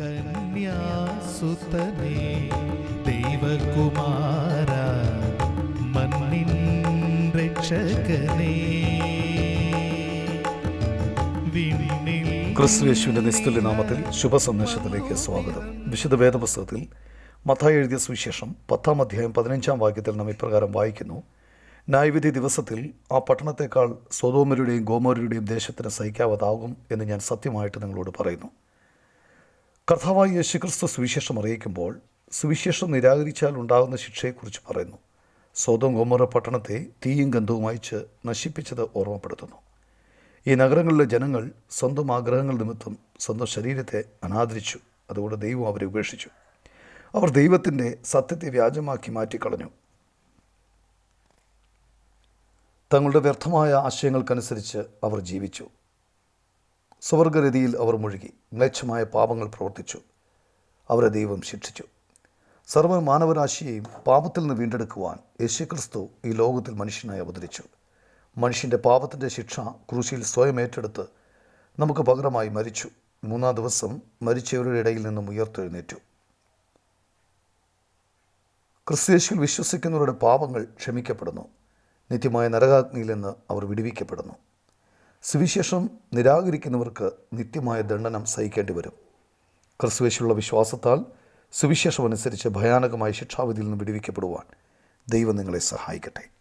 കന്യാസുതനേ ദൈവകുമാര മണ്ണിൻ രക്ഷകനേ. വിണ്ണിൽ ക്രിസ്തു യേശുവിന്റെ നിസ്തുല്യ നാമത്തിൽ ശുഭ സന്ദേശത്തിലേക്ക് സ്വാഗതം. വിശുദ്ധ വേദപുസ്തകത്തിൽ മത്തായി എഴുതിയ സുവിശേഷം പത്താം അധ്യായം പതിനഞ്ചാം വാക്യത്തിൽ നാം ഇപ്രകാരം വായിക്കുന്നു. ന്യായവിധി ദിവസത്തിൽ ആ പട്ടണത്തെക്കാൾ സ്വതോമരുടെയും ഗോമരുടെയും ദേശത്തിന് സഹിക്കാവതാകും എന്ന് ഞാൻ സത്യമായിട്ട് നിങ്ങളോട് പറയുന്നു. കർത്താവായി യേശുക്രിസ്തു സുവിശേഷം അറിയിക്കുമ്പോൾ സുവിശേഷം നിരാകരിച്ചാൽ ഉണ്ടാകുന്ന ശിക്ഷയെക്കുറിച്ച് പറയുന്നു. സ്വതം ഗോമറ പട്ടണത്തെ തീയും ഗന്ധവും അയച്ച് നശിപ്പിച്ചത് ഓർമ്മപ്പെടുത്തുന്നു. ഈ നഗരങ്ങളിലെ ജനങ്ങൾ സ്വന്തം ആഗ്രഹങ്ങൾ നിമിത്തം സ്വന്തം ശരീരത്തെ അനാദരിച്ചു. അതുകൊണ്ട് ദൈവം അവരെ ഉപേക്ഷിച്ചു. അവർ ദൈവത്തിന്റെ സത്യത്തെ വ്യാജമാക്കി മാറ്റിക്കളഞ്ഞു. തങ്ങളുടെ വ്യർത്ഥമായ ആശയങ്ങൾക്കനുസരിച്ച് അവർ ജീവിച്ചു. സ്വർഗരതിയിൽ അവർ മുഴുകി. മ്ലേച്ഛമായ പാപങ്ങൾ പ്രവർത്തിച്ചു. അവരെ ദൈവം ശിക്ഷിച്ചു. സർവ മാനവരാശിയെയും പാപത്തിൽ നിന്ന് വീണ്ടെടുക്കുവാൻ യേശുക്രിസ്തു ഈ ലോകത്തിൽ മനുഷ്യനായി അവതരിച്ചു. മനുഷ്യന്റെ പാപത്തിന്റെ ശിക്ഷ ക്രൂശിൽ സ്വയം ഏറ്റെടുത്ത് നമുക്ക് പകരമായി മരിച്ചു. മൂന്നാം ദിവസം മരിച്ചവരുടെ ഇടയിൽ നിന്നും ഉയർത്തെഴുന്നേറ്റു. ക്രിസ്തേശുവിൽ വിശ്വസിക്കുന്നവരുടെ പാപങ്ങൾ ക്ഷമിക്കപ്പെടുന്നു. നിത്യമായ നരകാഗ്നിയിൽ നിന്ന് അവർ വിടുവിക്കപ്പെടുന്നു. സുവിശേഷം നിരാകരിക്കുന്നവർക്ക് നിത്യമായ ദണ്ഡനം സഹിക്കേണ്ടി വരും. ക്രിസ്തുവേശുള്ള വിശ്വാസത്താൽ സുവിശേഷമനുസരിച്ച് ഭയാനകമായ ശിക്ഷാവിധിയിൽ നിന്ന് വിടുവിക്കപ്പെടുവാൻ ദൈവം നിങ്ങളെ സഹായിക്കട്ടെ.